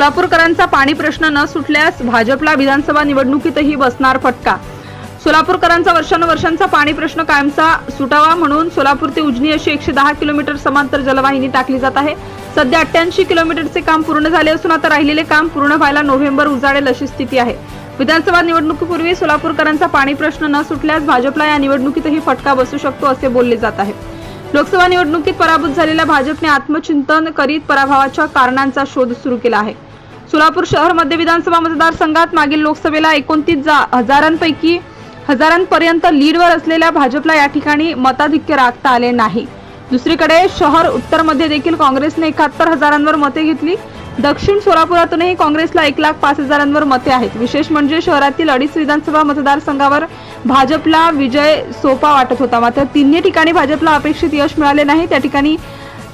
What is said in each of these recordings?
सोलापूरकरांचा पाणी प्रश्न न सुटल्यास भाजपला विधानसभा निवडणुकीतही बसणार फटका. सोलापूरकरांचा वर्षानुवर्षांचा पाणी प्रश्न कायमचा सुटावा म्हणून सोलापूर ते उजनी अशी एकशे दहा किलोमीटर समांतर जलवाहिनी टाकली जात आहे. सध्या अठ्ठ्याऐंशी किलोमीटरचे काम पूर्ण झाले असून आता राहिलेले काम पूर्ण व्हायला नोव्हेंबर उजाडेल अशी स्थिती आहे. विधानसभा निवडणुकीपूर्वी सोलापूरकरांचा पाणी प्रश्न न सुटल्यास भाजपला या निवडणुकीतही फटका बसू शकतो असे बोलले जात आहे. लोकसभा निवडणुकीत पराभूत झालेल्या भाजपने आत्मचिंतन करीत पराभवाच्या कारणांचा शोध सुरू केला आहे. सोलापूर शहर मध्य विधानसभा मतदारसंघात मागील लोकसभेला एकोणतीस जा- हजारांपैकी हजारांपर्यंत लीडवर असलेल्या भाजपला या ठिकाणी मताधिक्य राखता आले नाही. दुसरीकडे शहर उत्तरमध्ये देखील काँग्रेसने एकाहत्तर हजारांवर मते घेतली. दक्षिण सोलापुरातूनही काँग्रेसला एक लाख पाच हजारांवर मते आहेत. विशेष म्हणजे शहरातील अडीच विधानसभा मतदारसंघावर भाजपला विजय सोपा वाटत होता. मात्र तिन्ही ठिकाणी भाजपला अपेक्षित यश मिळाले नाही. त्या ठिकाणी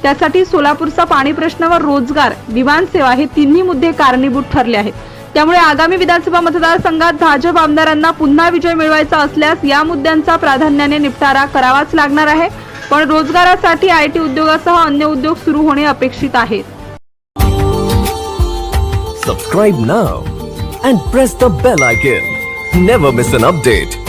त्यासाठी सोलापूरचा पाणी प्रश्न व रोजगार विमानसेवा हे तिन्ही मुद्दे कारणीभूत ठरले आहेत. त्यामुळे आगामी विधानसभा मतदारसंघात भाजप आमदारांना पुन्हा विजय मिळवायचा असल्यास या मुद्द्यांचा प्राधान्याने निपटारा करावाच लागणार आहे. पण रोजगारासाठी आय टी उद्योगासह अन्य उद्योग सुरू होणे अपेक्षित आहे. Subscribe now and press the bell icon never miss an update